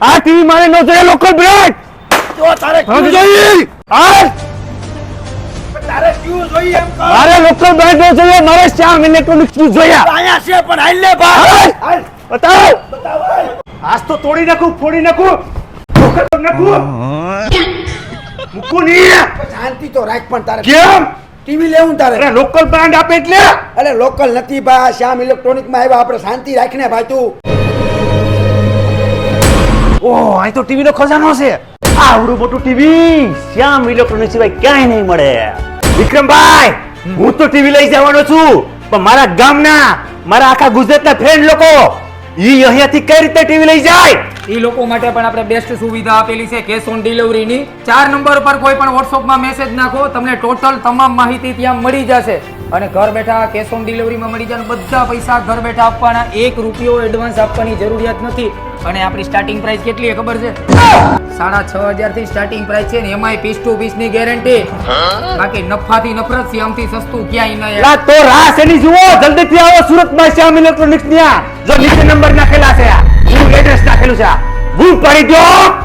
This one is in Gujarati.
આ ટીવી મારે નો જોઈએ લોકલ બ્રેક જો તારે જોઈએ! આ મારે લોકલ બ્રેક નો જોઈએ મારે શ્યામ ઇલેક્ટ્રોનિક્સનું જોઈએ. અહીંયા છે પણ હાલ લે ભાઈ બતાવ! બતાવ. આજ તો તોડી નાખું ફોડી નાખું. નાખું. મૂકું નહીં. શાંતિ તો રાખ પણ તારે. કેમ? ટીવી લેવું તારે? અરે લોકલ બ્રાન્ડ આપે એટલે? અરે લોકલ નથી બા શ્યામ ઇલેક્ટ્રોનિકમાં આવ્યા આપણે શાંતિ રાખીને ભાઈ તું. ઓહ અહીં તો ટીવી નો ખજાનો છે. આવડું મોટું ટીવી શ્યામ ઇલેક્ટ્રોનિક સિવાય ક્યાંય નહીં મળે. વિક્રમભાઈ હું તો ટીવી લઈ જવાનો છું પણ મારા ગામના મારા આખા ગુજરાતના ફ્રેન્ડ લોકો ઈ અહીંયાથી કઈ રીતે ટીવી લઈ જાય? એ લોકો માટે પણ આપણે બેસ્ટ સુવિધા આપેલી છે કેશ ઓન ડિલિવરીની ચાર નંબર પર કોઈ પણ વોટ્સઅપમાં મેસેજ નાખો, તમને ટોટલ તમામ માહિતી ત્યાં મળી જશે. અને ઘર બેઠા કેશ ઓન ડિલિવરીમાં મળી જાય બધા પૈસા ઘર બેઠા આપવાના. એક રૂપિયો એડવાન્સ આપવાની જરૂરિયાત નથી. અને આપણી સ્ટાર્ટિંગ પ્રાઇસ કેટલી છે ખબર છે? સાડા છ હજારથી સ્ટાર્ટિંગ પ્રાઇસ છે ને એમાંય પીસ ટુ પીસની ગેરંટી બાકી નફાથી નફરત છે, આમથી સસ્તું ક્યાંય નહીં તો રાસ એની જુઓ? જલ્દીથી આવો, સુરતમાં શ્યામ ઇલેક્ટ્રોનિક્સ ત્યાં જો નીચે નંબર નાખેલા છે એડ્રેસ છે બૂમ પડી દો